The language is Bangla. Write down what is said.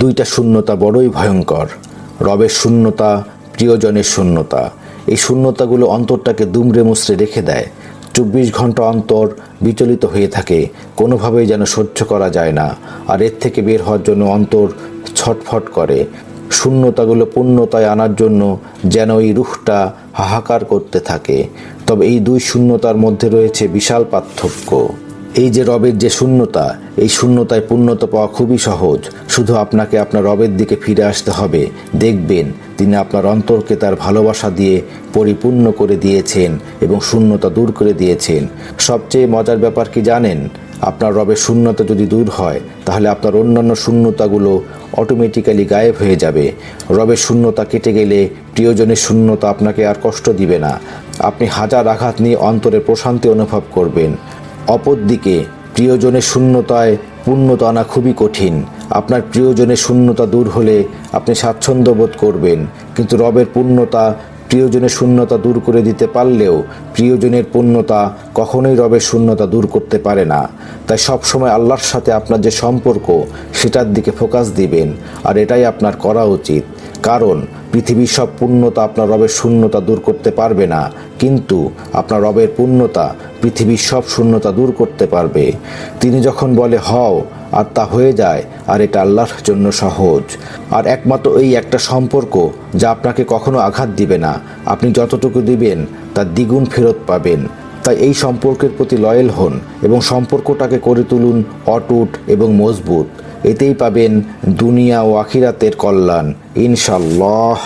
দুইটা শূন্যতা বড়ই ভয়ঙ্কর। রবের শূন্যতা, প্রিয়জনের শূন্যতা। এই শূন্যতাগুলো অন্তরটাকে দুমড়ে মুচড়ে রেখে দেয়। চব্বিশ ঘণ্টা অন্তর বিচলিত হয়ে থাকে। কোনোভাবেই যেন সহ্য করা যায় না। আর এর থেকে বের হওয়ার জন্য অন্তর ছটফট করে। শূন্যতাগুলো পূর্ণতায় আনার জন্য যেন এই রুখটা হাহাকার করতে থাকে। তবে এই দুই শূন্যতার মধ্যে রয়েছে বিশাল পার্থক্য। এই যে রবের যে শূন্যতা, এই শূন্যতায় পূর্ণতা পাওয়া খুবই সহজ। শুধু আপনাকে আপনার রবের দিকে ফিরে আসতে হবে। দেখবেন, তিনি আপনার অন্তরকে তার ভালোবাসা দিয়ে পরিপূর্ণ করে দিয়েছেন এবং শূন্যতা দূর করে দিয়েছেন। সবচেয়ে মজার ব্যাপার কি জানেন? আপনার রবের শূন্যতা যদি দূর হয়, তাহলে আপনার অন্যান্য শূন্যতাগুলো অটোমেটিক্যালি গায়েব হয়ে যাবে। রবের শূন্যতা কেটে গেলে প্রিয়জনের শূন্যতা আপনাকে আর কষ্ট দিবে না। আপনি হাজার আঘাত নিয়ে অন্তরে প্রশান্তি অনুভব করবেন। অপরদিকে প্রিয়জনের শূন্যতায় পূর্ণতা আনা খুবই কঠিন। আপনার প্রিয়জনের শূন্যতা দূর হলে আপনি স্বাচ্ছন্দ্য বোধ করবেন। কিন্তু রবের পূর্ণতা প্রিয়জনের শূন্যতা দূর করে দিতে পারলেও প্রিয়জনের পূর্ণতা কখনোই রবের শূন্যতা দূর করতে পারে না। তাই সবসময় আল্লাহর সাথে আপনার যে সম্পর্ক, সেটার দিকে ফোকাস দিবেন। আর এটাই আপনার করা উচিত। কারণ পৃথিবীর সব পূর্ণতা আপনার রবের শূন্যতা দূর করতে পারবে না। কিন্তু আপনার রবের পূর্ণতা পৃথিবীর সব শূন্যতা দূর করতে পারবে। তিনি যখন বলে, হও, আর তা হয়ে যায়, আর এটা আল্লাহর জন্য সহজ। আর একমাত্র এই একটা সম্পর্ক যা আপনাকে কখনো আঘাত দিবে না। আপনি যতটুকু দিবেন, তার দ্বিগুণ ফেরত পাবেন। তাই এই সম্পর্কের প্রতি লয়েল হন এবং সম্পর্কটাকে করে তুলুন অটুট এবং মজবুত। এতেই পাবেন দুনিয়া ও আখিরাতের কল্যাণ ইনশাল্লাহ